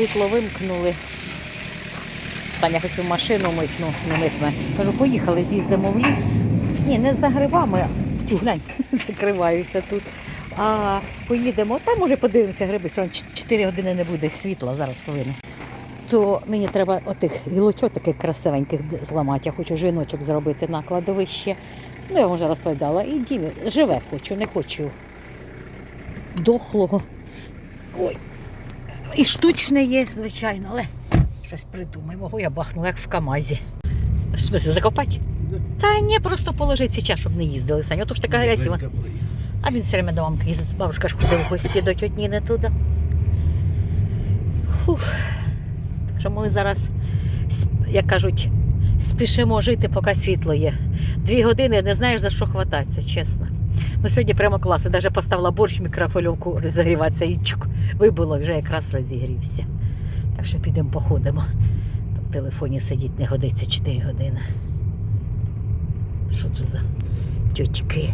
світло вимкнули. Саня хотів машину мить, ну не митме. Кажу, поїхали, з'їздимо в ліс. Ні, не за грибами, а глянь, закриваюся тут. А поїдемо, та може подивимося гриби, сьогодні 4 години не буде світла, зараз хвилину. То мені треба отих гілочок таких красивеньких зламати. Я хочу жіночок зробити на кладовище. Ну, я вам вже розповідала. І Дімі живе хочу, не хочу дохлого. Ой. І штучне є, звичайно, але щось придумаємо. Ого, я бахнула, як в Камазі. В смысле, закопати? Та ні, просто положити зараз, щоб не їздили. Саня, ото ж така грязь. вона. А він все время до мамки їздить. Бабушка ж ходив в гості до тьотні не туди. Фух. Так що ми зараз, як кажуть, спішимо жити, поки світло є. Дві години не знаєш за що хвататися, чесно. Ну сьогодні прямо клас. Я навіть поставила борщ в мікрофольовку розігріватися і чук, вибило, вже якраз розігрівся. Так що підемо походимо. В телефоні сидіти не годиться 4 години. Що тут за тьотьки?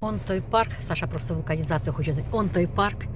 Он той парк, Саша просто вулканізацію хоче. дати. Он той парк,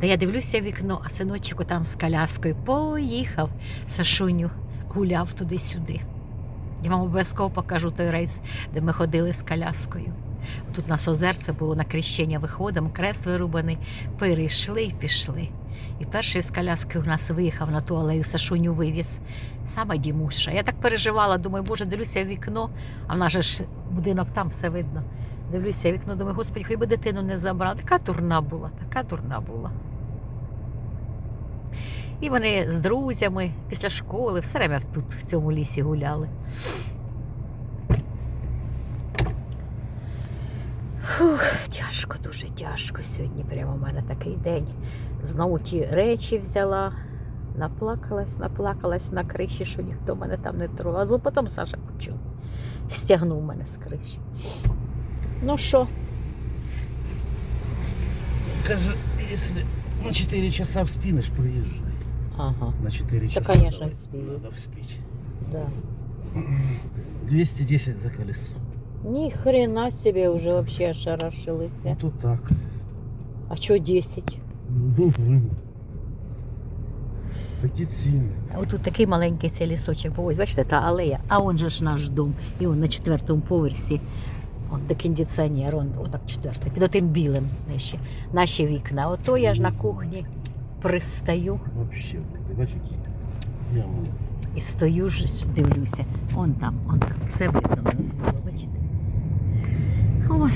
де я дивлюся в вікно, а синочок там з коляскою поїхав. Сашуню гуляв туди-сюди. Я вам обов'язково покажу той рейс, де ми ходили з коляскою. Тут нас озерце було на крещення виходимо, крест вирубаний, перейшли і пішли. І перший з коляски у нас виїхав на ту алею, Сашуню вивіз. Сама Дімуша. Я так переживала, думаю, боже, дивлюся в вікно, а в нас же ж будинок там все видно. Дивлюся в вікно, думаю, господи, хай би дитину не забрала. Така турна була, така турна була. І вони з друзями після школи все время тут в цьому лісі гуляли. Фух, тяжко, дуже тяжко сьогодні. Прямо в мене такий день. Знову ті речі взяла, наплакалась, наплакалась на криші, що ніхто мене там не трогав. Потім Саша почув. Стягнув мене з криші. Ну що, Скажи, если на 4 часа вспинешь, приезжай. ага, На 4 Да, часа. конечно, давай. вспею. Надо да. 210 за колесо. Ни хрена себе уже вообще Ну ошарашилися. то так. А що 10? Ну, блин. Такі ціни. А Отут такий маленький цей лісочок. Ось, бачите, та алея. А он же ж наш дом. І он на четвертому поверсі. Он де кондиціонер, он отак четвертий. Під отим білим нижче. Наші вікна. Ото я ж на кухні пристаю Вообще, ти бачиш, які ями. і стою ж, дивлюся. Он там, он там. Все видно в нас було, бачите. Ой.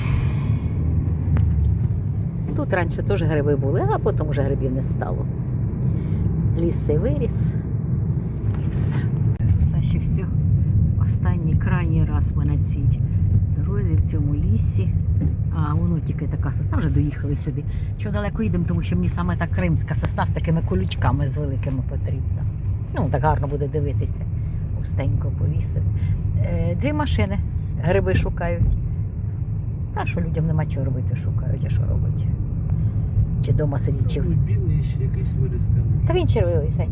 Тут раніше теж гриби були, а потім вже грибів не стало. Ліс цей виріс. І все. Руса ще все. Останній крайній раз ми на цій дорозі, в цьому лісі. А воно тільки така, там вже доїхали сюди. Чого далеко їдемо, тому що мені саме та кримська сосна з такими колючками з великими потрібна. Ну, так гарно буде дивитися. Густенько повісити. Е, дві машини гриби шукають. Та що людям нема чого робити, шукають, а що робити? Чи вдома сидіть, чи. Білий ще якийсь виріс. Та він червивий Сань.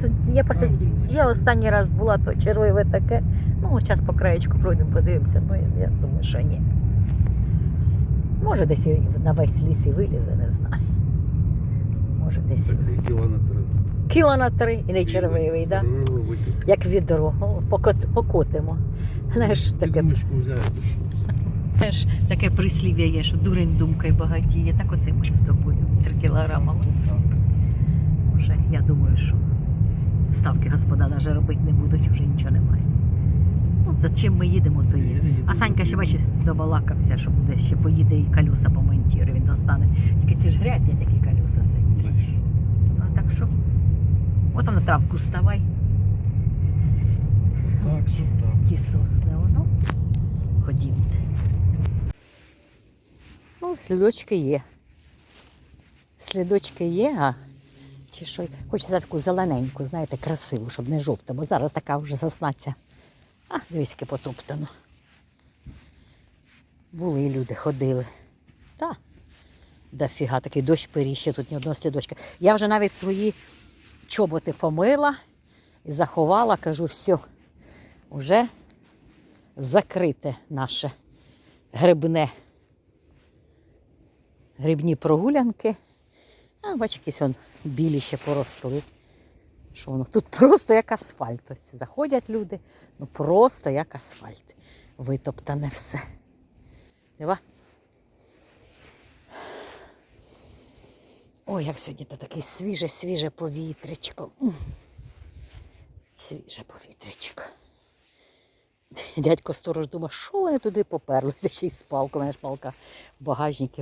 Тут я, посид... я останній раз була, то червиве таке. Ну, зараз по краєчку пройдемо, подивимося. Ну, я, я думаю, що ні. Може, десь і на весь ліс і вилізе, не знаю. Може, десь Такий кілометр. кіло на три і не червивий, так? Да? Як відро. Покот... покотимо. Знаєш, таке, Підмишку взяв, що? Знаєш, таке прислів'я є, що дурень думкою багатіє. Так оце ми з тобою. Три кілограма. Вже я думаю, що ставки господа навіть робити не будуть, вже нічого немає. Ну, за чим ми їдемо, то є. А Санька ще бачиш, добалакався, що буде ще поїде і колеса помонтує, він достане. Тільки ці ж грязні такі колеса Сань. Ну так що, от там на травку вставай, Так, що так. ті сосни, воно. Ходімте. Ну, слідочки є. Слідочки є, а чи що? Хочеться таку зелененьку, знаєте, красиву, щоб не жовта, бо зараз така вже сосна ця. А, дивись, потоптано. Були люди, ходили. Та. Дофіга, такий дощ періще, тут ні одного слідочка. Я вже навіть свої чоботи помила і заховала, кажу, все, вже закрите наше грибне. Грибні прогулянки А, бач, якісь он білі ще поросли. Що воно? Тут просто як асфальт. Ось заходять люди, ну просто як асфальт. Витоптане все. Дива? Ой, як сьогодні то таке свіже, свіже повітрячко. Свіже повітрячко. Дядько сторож думає, що вони туди поперлися, ще й з палкою. Мене ж палка в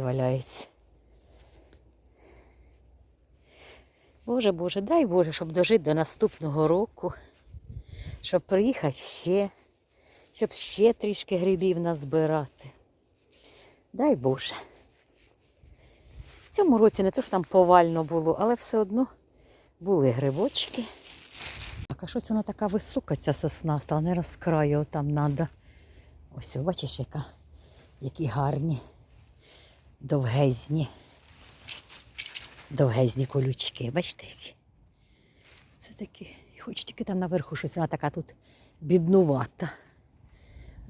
валяється. Боже, Боже, дай Боже, щоб дожити до наступного року, щоб приїхати ще, щоб ще трішки грибів назбирати. Дай Боже. В цьому році не то що там повально було, але все одно були грибочки. Так, а щось вона така висока, ця сосна, стала не з краю, там треба. Ось, бачиш, яка, які гарні, довгезні. Довгезні колючки, бачите які? Це такі. Хоч тільки там наверху щось вона така тут біднувата.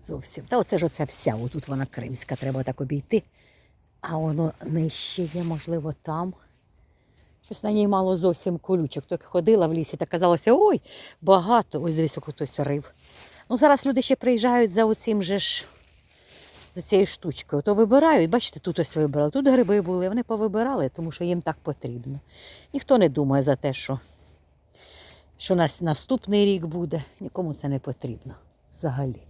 Зовсім. Та оце ж оце вся, отут вона кримська, треба так обійти. А воно нижче є, можливо, там. Щось на ній мало зовсім колючок. Так ходила в лісі та казалося, ой, багато. Ось дивись, хтось рив. Ну зараз люди ще приїжджають за оцим же ж, за цією штучкою. То вибирають, бачите, тут ось вибрали. Тут гриби були, вони повибирали, тому що їм так потрібно. Ніхто не думає за те, що, що нас наступний рік буде. Нікому це не потрібно взагалі.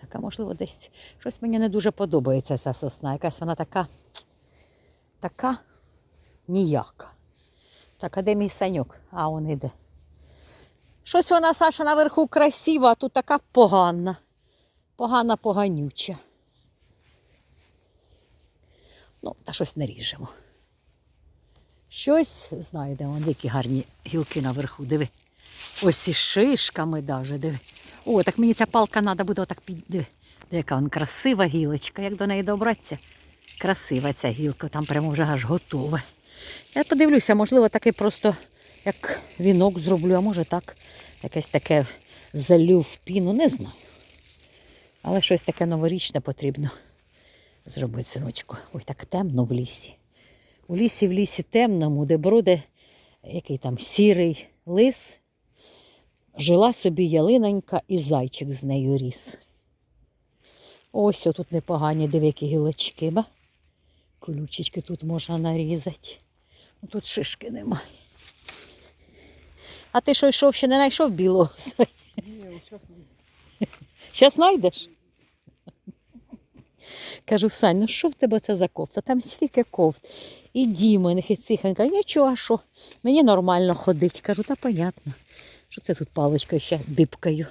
Так, а можливо, десь щось мені не дуже подобається ця сосна. Якась вона така, така ніяка. Так, а де мій саньок? А он іде. Щось вона, Саша, наверху красива, а тут така погана. Погана, поганюча. Ну, та щось не ріжемо. Щось знайдемо. Які гарні гілки наверху, диви. Ось із шишками даже, диви. О, так мені ця палка треба буде отак під. Диви. Яка вон красива гілочка. Як до неї добратися? Красива ця гілка, там прямо вже аж готове. Я подивлюся, можливо, таке просто як вінок зроблю, а може так, якесь таке залю в піну, не знаю. Але щось таке новорічне потрібно зробити, синочку. Ой, так темно в лісі. У лісі, в лісі темному, де броде який там сірий лис, жила собі ялинонька і зайчик з нею ріс. Ось отут непогані диви, які гілочки, ба? Колючечки тут можна нарізати. Ну, Тут шишки немає. А ти що йшов, ще не знайшов білого? Ні, зараз Щас знайдеш? Кажу, Сань, ну що в тебе це за кофта? Там стільки кофт. І цих. Він каже, нічого, а що? Мені нормально ходить. Кажу, та понятно. Що це тут паличкою ще дибкою.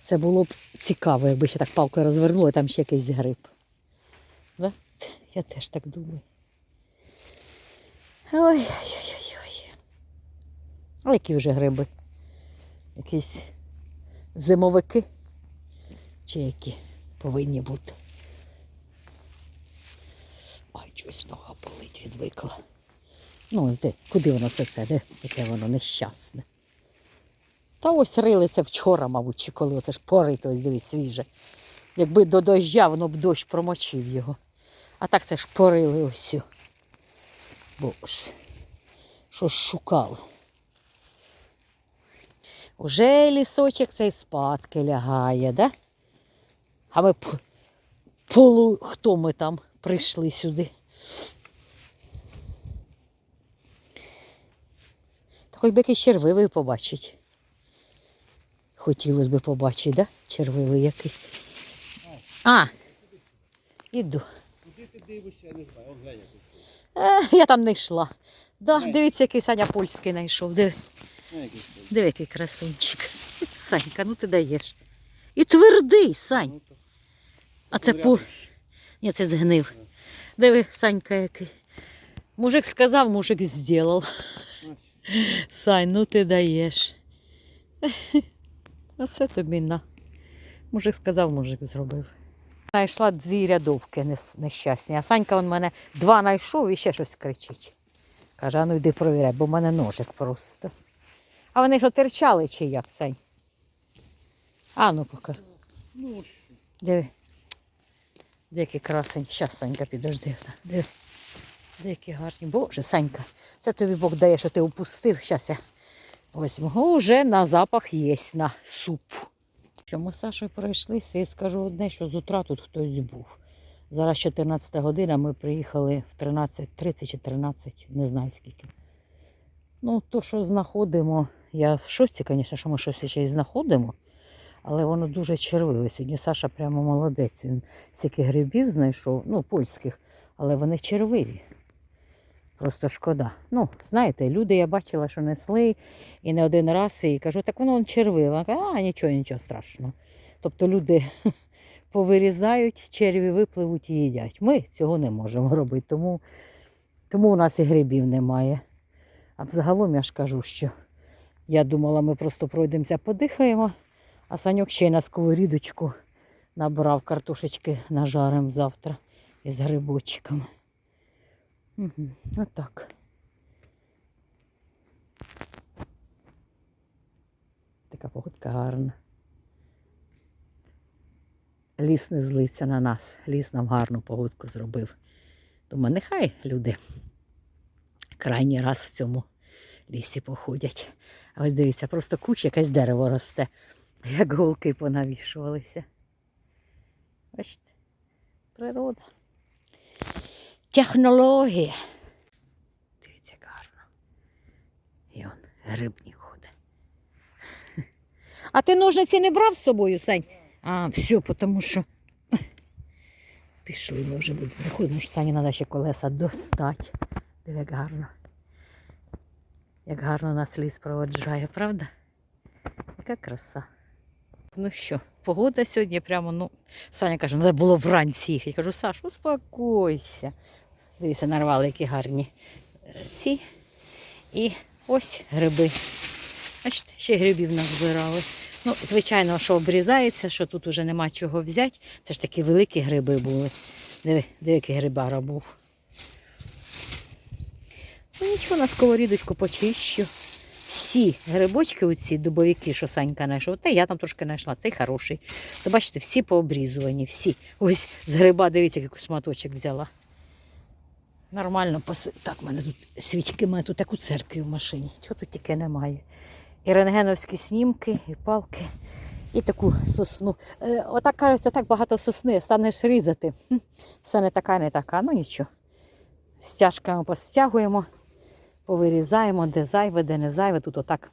Це було б цікаво, якби ще так палкою розвернули, там ще якийсь гриб. Да? Я теж так думаю. Ой-ой-ой-ой. Ой, які вже гриби. Якісь зимовики. Чи які повинні бути. Ой, щось нога болить, відвикла. Ну, де, куди воно це все, де? Яке воно нещасне. Та ось рили це вчора, мабуть, чи коли оце ж порито, ось дивись, свіже. Якби до дождя, воно б дощ промочив його. А так це ж порили ось. Боже, що ж шукали. Уже лісочок цей спадки лягає, да? А ми полу, хто ми там прийшли сюди? Та хоч би якийсь червивий побачить. Хотілося б побачити, да? Червивий якийсь. А, іду. Куди ти дивишся, я не знаю. Он глянь, який стоїть. Е, я там не йшла. Да, дивіться, який Саня польський знайшов. Диви. Ну. Диви, який красунчик. Санька, ну ти даєш. І твердий, Сань. Ну, А це пу. Ні, це згнив. Диви, Санька який. Мужик сказав, мужик зробив. Сань, ну ти даєш. Оце тобі на. Мужик сказав, мужик зробив. Знайшла дві рядовки нещасні. А Санька он мене два знайшов і ще щось кричить. Каже, а ну йди провіряй, бо в мене ножик просто. А вони що терчали чи як, Сань? А ну покажи. Ну. Диви. Деякі красень. Щас, Санька, підожди. Де, деякі гарні. Боже, Санька, це тобі Бог дає, що ти упустив. Щас я візьму. О, вже на запах є на суп. Що ми з Сашою пройшлися і скажу одне, що з утра тут хтось був. Зараз 14 година, ми приїхали в 13.30 чи 13, не знаю скільки. Ну, то, що знаходимо, я в шоці, звісно, що ми щось ще й знаходимо, але воно дуже червиве. Сьогодні Саша прямо молодець. Він стільки грибів знайшов, ну, польських, але вони червиві. Просто шкода. Ну, знаєте, люди я бачила, що несли і не один раз, і кажу, так воно он червиве. А нічого, нічого страшного. Тобто люди повирізають, черві випливуть і їдять. Ми цього не можемо робити, тому, тому у нас і грибів немає. А взагалом я ж кажу, що я думала, ми просто пройдемося, подихаємо, а Саньок ще й на сковорідочку набрав картошечки нажарим завтра із грибочками. Угу, отак. Така погодка гарна. Ліс не злиться на нас. Ліс нам гарну погодку зробив. Думаю, нехай люди крайній раз в цьому лісі походять. А ось дивіться, просто куч якесь дерево росте, як голки понавішувалися. Бачите, природа. Технологія. Дивіться, гарно. І он грибник ходить. А ти ножниці не брав з собою, Сань? А, все, тому що. Пішли, ми вже будемо виходимо, що Сані треба ще колеса достати. Диви, як гарно. Як гарно нас ліс проводжає, правда? Яка краса. Ну що, погода сьогодні прямо, ну, Саня каже, треба було вранці їхати. Я кажу, Саш, успокойся. Дивіться, нарвали які гарні ці. І ось гриби. Бачите, ще грибів назбирали. Ну, звичайно, що обрізається, що тут вже нема чого взяти. Це ж такі великі гриби були. Диви, який грибара був. Ну нічого, на сковорідочку почищу. Всі грибочки, оці дубовики, що Санька знайшов, та я там трошки знайшла, цей хороший. То бачите, всі пообрізувані, всі. Ось з гриба, дивіться, який шматочок взяла. Нормально поси. Так, в мене тут свічки, в мене тут таку церкву в машині. Чого тут тільки немає. І рентгеновські снімки, і палки, і таку сосну. Е, отак кажеться, так багато сосни, станеш різати. Хм, Все не така, не така, ну нічого. Стяжками постягуємо, повирізаємо, де зайве, де не зайве. Тут отак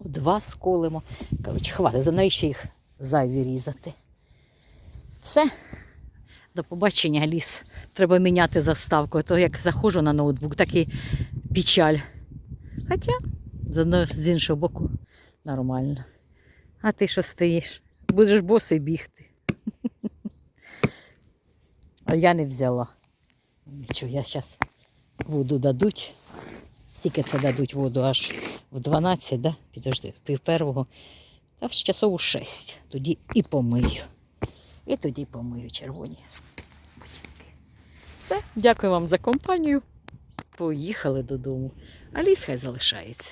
в два сколимо. Коротше, хватить, за навіщо їх зайві різати. Все. До побачення, ліс. Треба міняти заставку. А То як заходжу на ноутбук, так і печаль. Хоча, з одного з іншого боку, нормально. А ти що стоїш? Будеш босий бігти. А я не взяла. Нічого, я зараз воду дадуть. Скільки це дадуть воду? Аж в 12, да? Підожди, пів первого. Та в часов у 6. Тоді і помию. І тоді помию червоні. Все, дякую вам за компанію. Поїхали додому. А ліс хай залишається.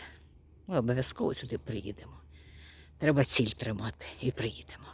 Ми обов'язково сюди приїдемо. Треба ціль тримати і приїдемо.